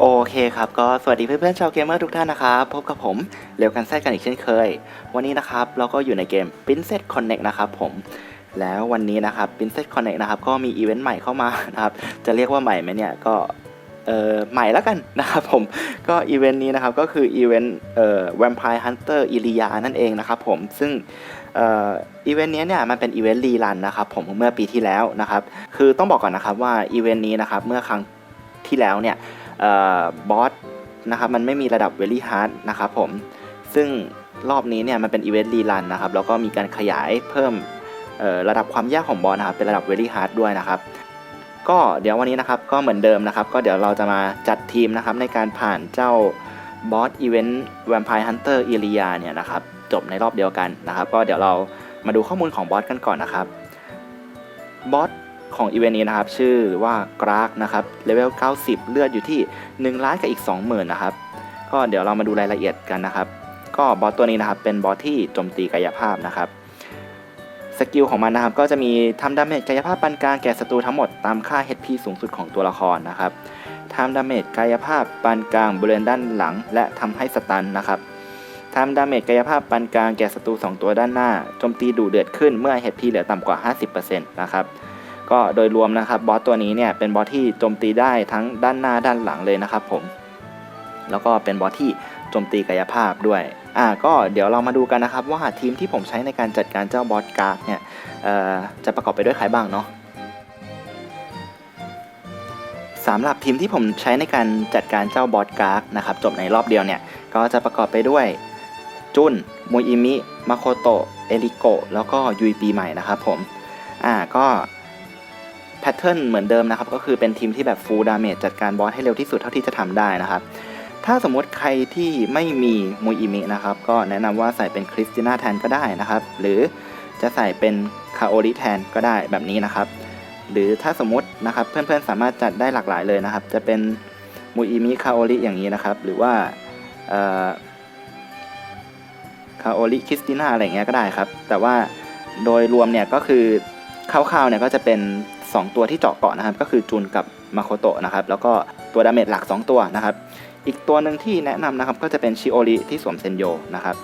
โอเคครับ ก็สวัสดีเพื่อนๆชาวเกมเมอร์ทุกท่านนะครับ พบกับผมเร็วกันแทรกกันอีกเช่นเคย วันนี้นะครับเราก็อยู่ในเกม Princess Connect นะครับผม แล้ววันนี้นะครับ Princess Connect นะครับก็มีอีเวนต์ใหม่เข้ามานะครับ จะเรียกว่าใหม่ไหมเนี่ยก็เอ่อใหม่แล้วกันนะครับผม ก็อีเวนต์นี้นะครับก็คืออีเวนต์เอ่อ Vampire Hunter อิริยานั่นเองนะครับผม ซึ่งเอ่ออีเวนต์นี้เนี่ยมันเป็นอีเวนต์รีรันนะครับผมเมื่อปีที่แล้วนะครับ คือต้องบอกก่อนนะครับว่าอีเวนต์นี้นะครับเมื่อครั้งที่แล้วเนี่ย บอสนะครับมันไม่มีระดับเวลี่ฮาร์ดนะครับผม ซึ่งรอบนี้เนี่ยมันเป็นอีเวนต์รีรันนะครับแล้วก็มีการขยายเพิ่มระดับความยากของบอสนะครับเป็นระดับเวลี่ฮาร์ดด้วยนะครับ ก็เดี๋ยววันนี้นะครับก็เหมือนเดิมนะครับ ก็เดี๋ยวเราจะมาจัดทีมนะครับในการผ่านเจ้าบอสอีเวนต์แวมไพร์ฮันเตอร์อิริยาเนี่ยนะครับจบในรอบเดียวกันนะครับ ก็เดี๋ยวเรามาดูข้อมูลของบอสกันก่อนนะครับบอส ของอีเวนต์นี้นะครับ ชื่อว่ากรากนะครับเลเวล 90 เลือดอยู่ที่ 1 ล้านกับอีก 20,000 นะครับ ก็เดี๋ยวเรามาดูรายละเอียดกันนะครับ ก็บอสตัวนี้นะครับเป็นบอสที่โจมตีกายภาพนะครับสกิลของมันนะครับก็จะมีทำดาเมจกายภาพปานกลางแก่ศัตรูทั้งหมดตามค่า HP สูงสุดของตัวละครนะครับทำดาเมจกายภาพปานกลางบริเวณด้านหลัง และทำให้สตันนะครับทำดาเมจกายภาพปานกลางแก่ศัตรู2ตัวด้านหน้าโจมตีดุเดือดขึ้นเมื่อ HP เหลือต่ำกว่า 50%นะครับ ก็โดยรวมนะครับบอสตัวนี้เนี่ยเป็นบอสที่โจมตีได้ทั้งด้านหน้าด้านหลังเลยนะครับผม แล้วก็เป็นบอสที่โจมตีกายภาพด้วยอ่าก็เดี๋ยวเรามาดูกันนะครับว่าทีมที่ผมใช้ในการจัดการเจ้าบอสการ์ดเนี่ยจะประกอบไปด้วยใครบ้างเนาะสำหรับทีมที่ผมใช้ในการจัดการเจ้าบอสการ์ดนะครับจบในรอบเดียวเนี่ยก็จะประกอบไปด้วยจุนมูอิมิมาโคโตะเอริโกะแล้วก็ยุยปีใหม่นะครับผมอ่าก็ แพทเทิร์นเหมือนเดิมนะครับ ก็คือเป็นทีมที่แบบฟูลดาเมจจัดการบอสให้เร็วที่สุดเท่าที่จะทำได้นะครับ ถ้าสมมติใครที่ไม่มีมูอิมินะครับ ก็แนะนำว่าใส่เป็นคริสติน่าแทนก็ได้นะครับ หรือจะใส่เป็นคาโอริแทนก็ได้แบบนี้นะครับ หรือถ้าสมมตินะครับเพื่อนๆสามารถจัดได้หลากหลายเลยนะครับ จะเป็นมูอิมิคาโอริอย่างนี้นะครับ หรือว่าคาโอริคริสติน่าอะไรเงี้ยก็ได้ครับ แต่ว่าโดยรวมเนี่ยก็คือคร่าวๆเนี่ยก็จะเป็น 2 ตัวที่เจาะเกาะนะครับ ก็คือจุนกับมาโคโตะนะครับ แล้วก็ตัวดาเมจหลัก 2 ตัวนะครับ อีกตัวหนึ่งที่แนะนำนะครับก็จะเป็นชิโอริที่สวมเซนโยนะครับ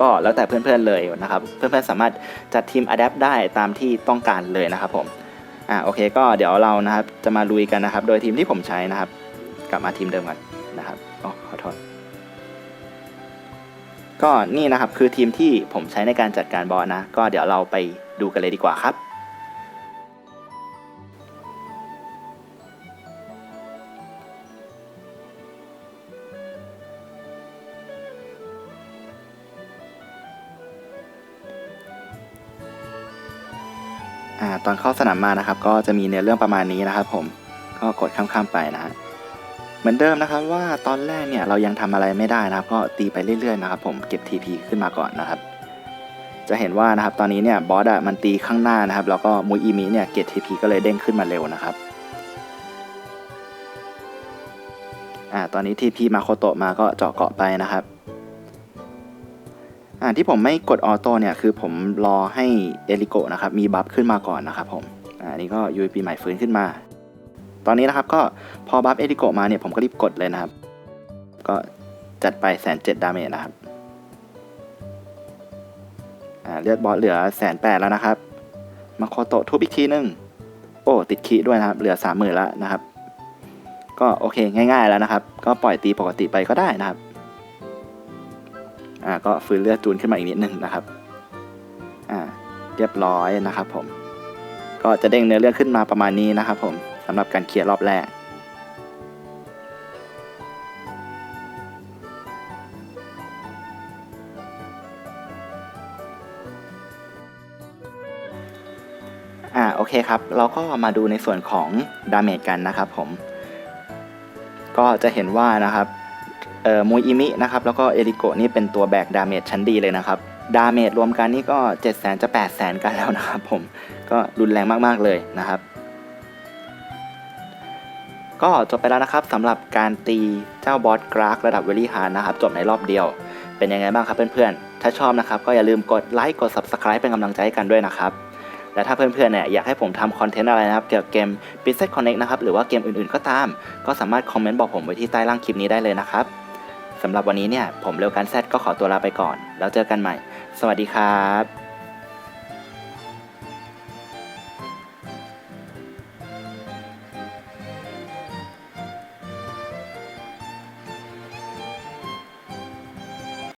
ก็แล้วแต่เพื่อนๆเลยนะครับ เพื่อนๆสามารถจัดทีมอัดแอปได้ตามที่ต้องการเลยนะครับผมอ่าโอเคก็เดี๋ยวเรานะครับจะมาลุยกันนะครับ โดยทีมที่ผมใช้นะครับ กลับมาทีมเดิมกันนะครับอ๋อขอโทษก็นี่นะครับคือทีมที่ผมใช้ในการจัดการบอสนะ ก็เดี๋ยวเราไปดูกันเลยดีกว่าครับ ตอนเข้าสนามมานะครับ ก็จะมีเนื้อเรื่องประมาณนี้นะครับ ผมก็กดข้ามๆไปนะฮะเหมือนเดิมนะครับว่าตอนแรกเนี่ยเรายังทำอะไรไม่ได้นะครับ ก็ตีไปเรื่อยๆนะครับ ผมเก็บ TP ขึ้นมาก่อนนะครับ จะเห็นว่านะครับตอนนี้เนี่ยบอสอะมันตีข้างหน้านะครับ แล้วก็มูอีมิเนี่ยเก็บ TP ก็เลยเด้งขึ้นมาเร็วนะครับอ่าตอนนี้ TP มาโคโตะมาก็เจาะเกาะไปนะครับ อ่าที่ผมไม่กดออโต้เนี่ยคือผมรอให้เอลิโกนะครับมีบัฟขึ้นมาก่อนนะครับผมอ่านี่ก็ยูปีใหม่ฟื้นขึ้นมา ตอนนี้นะครับก็พอบัฟเอลิโกมาเนี่ยผมก็รีบกดเลยนะครับ ก็จัดไปแสนเจ็ดดาเมจนะครับเลือดบอสเหลือแสนแปดแล้วนะครับ มาโคโตะทุบอีกทีนึง โอ้ติดคีด้วยนะครับ เหลือสามหมื่นแล้วนะครับ ก็โอเคง่าย ๆแล้วนะครับ ก็ปล่อยตีปกติไปก็ได้นะครับ อ่าก็ฟื้นเลือดจูนขึ้นมาอีกนิดนึงนะครับอ่าเรียบร้อยนะครับผม ก็จะเด้งเนื้อเรื่องขึ้นมาประมาณนี้นะครับผมสำหรับการเคลียร์รอบแรกอ่าโอเคครับ เราก็มาดูในส่วนของดาเมจกันนะครับผม ก็จะเห็นว่านะครับ มูอิมินะครับแล้วก็เอริโกนี่เป็นตัวแบกดาเมจชั้นดีเลยนะครับ ดาเมจรวมกันนี่ก็ 7 0 0 0 0จะ8 0 0 0 0 กันแล้วนะครับผมก็รุนแรงมากๆเลยนะครับ ก็จบไปแล้วนะครับสำหรับการตีเจ้าบอสกราคระดับเวลี่ฮานนะครับ จบในรอบเดียว เป็นยังไงบ้างครับเพื่อนๆ ถ้าชอบนะครับ ก็อย่าลืมกดไลค์กด Subscribe เป็นกำลังใจให้กันด้วยนะครับและถ้าเพื่อนๆเนี่ยอยากให้ผมทำคอนเทนต์อะไรนะครับ เกี่ยวกับเกม Princess Connect นะครับ หรือว่าเกมอื่นๆก็ตาม ก็สามารถคอมเมนต์บอกผมไว้ที่ใต้ล่างคลิปนี้ได้เลยนะครับ สำหรับวันนี้เนี่ยผมเร็วการแซดก็ขอตัวลาไปก่อน แล้วเจอกันใหม่ สวัสดีครับ